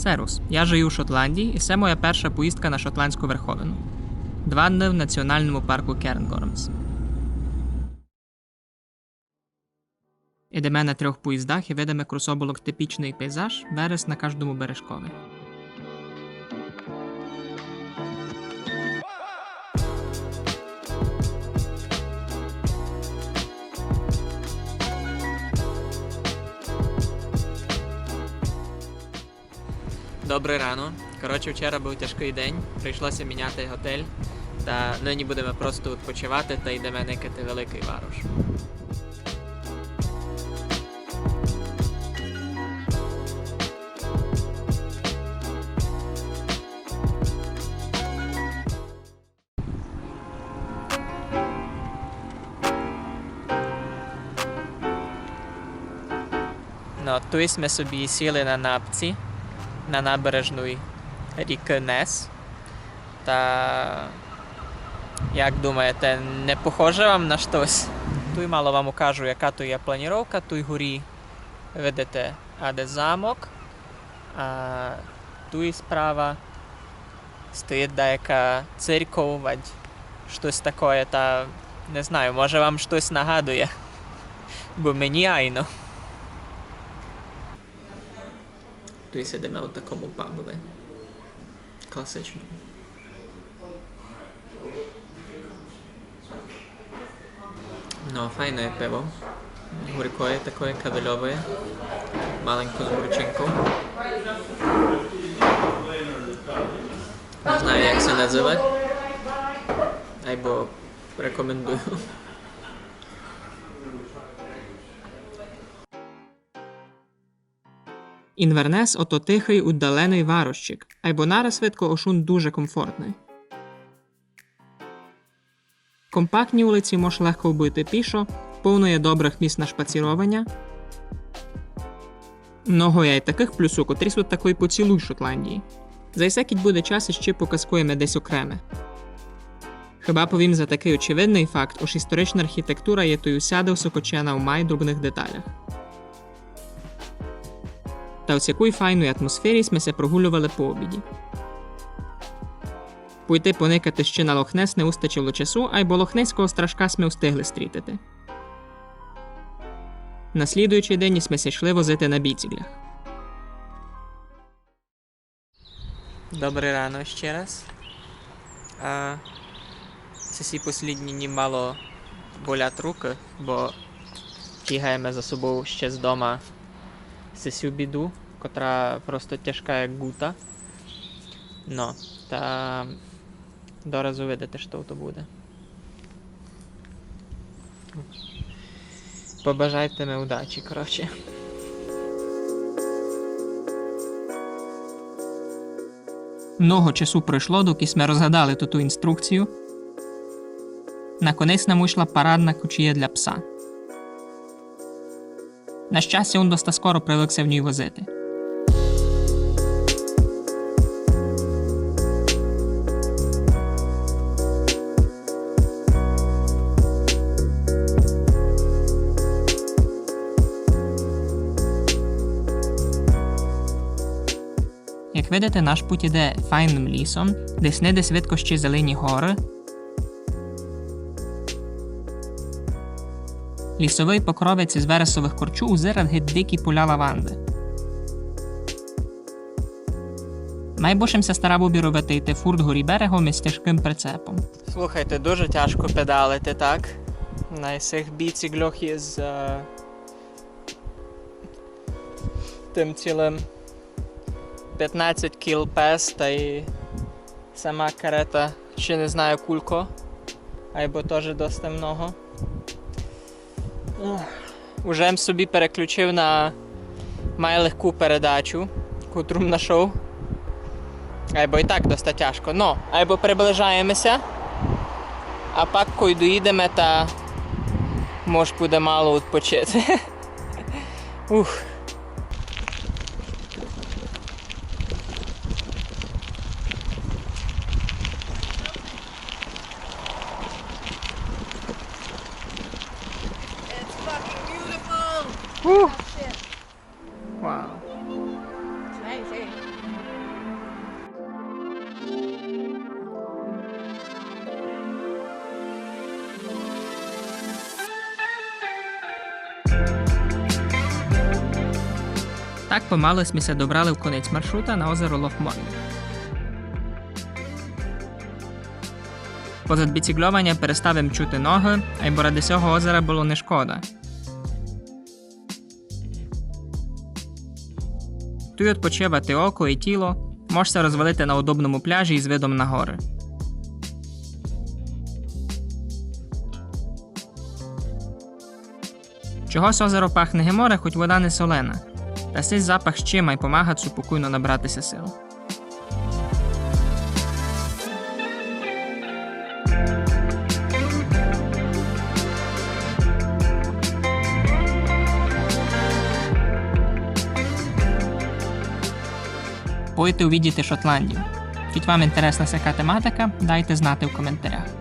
Серус. Я живу в Шотландії, і це моя перша поїздка на шотландську верховину. Два дни в національному парку Кернгормс. Ідеме на трьох поїздах і видимо крособолок типічний пейзаж, верес на кожному бережкові. Добре рано. Коротше, вчора був тяжкий день. Прийшлося міняти готель. Та нині будемо просто відпочивати та йдемо никати великий варуш. Ну, тут ми собі сіли на напці на набережну ріки Нес. Та як думаєте, не похоже вам на щось? Тут мало вам укажу, яка тут є планіровка. Тут горі видите, а де замок. А тут справа стоїть деяка церков, щось таке, та не знаю, може вам щось нагадує. Бо мені айно. do esse como o Pablo, velho. No, fajne piwo. Chórkoje, takie kawelowe. Maleńko z burcinką. Nie znaję jak się nazywać. Albo rekomenduję. Інвернес ото тихий уддалений варощик, або нараз швидко ошун дуже комфортний. Компактні вулиці мож легко вбити пішо, повно є добрих місць на шпацірування. Много є й таких плюсу, котрі тут такої поцілуй Шотландії. Зайсекіть буде час іще показкуємо десь окреме. Хіба повім за такий очевидний факт, ож історична архітектура є тою сяде високочена у май дробних деталях. Та ось якої файної атмосфері ми се прогулювали по обіді. Пойти поникати ще на Лохнес не устачило часу, а й бо лохнеського страшка ми встигли стрітити. На слідуючий день ми йшли возити на біціглях. Добре рано ще раз. А, це всі послідні дні мало болять руки, бо бігаємо за собою ще з дома цю біду, котра просто тяжка як гута. Ну, та доразу видите, що то буде. Побажайте ми удачі, коротше. Много часу пройшло, доки ми розгадали ту, інструкцію. Наконець нам вийшла парадна кучія для пса. На щастя, доста скоро привикся в ній возити. Як видите, наш путь іде файним лісом, де сниде свідко ще зелені гори. Лісовий покровець із вересових корчу узирав геть дикі поля лаванди. Найбільшимся старав обі робити йти фурт горі берегом із тяжким прицепом. Слухайте, дуже тяжко педалити, так? На цих біціглях із е... тим цілим 15 кіл пес та й сама карета, ще не знаю кулько, або теж досить много. Уже собі переключив на майлегку передачу, котру знайшов. Або і так досить тяжко. Ну, або приближаємося, а пак коли доїдемо, та може буде мало відпочити. Ух. Woo. Wow. It's amazing. Так помалось ми се добрали в конець маршрута на озеро Лохморне. Позад біцікльовання перестав чути ноги, а й бо ради цього озера було не шкода. Тут відпочивати око і тіло, можете розвалити на удобному пляжі із видом на гори. Чогось озеро пахне геморе, хоч вода не солена, та сись запах щима й помага супокійно набратися сил. Будете увідіти Шотландію. Чуть вам інтересна така тематика, дайте знати в коментарях.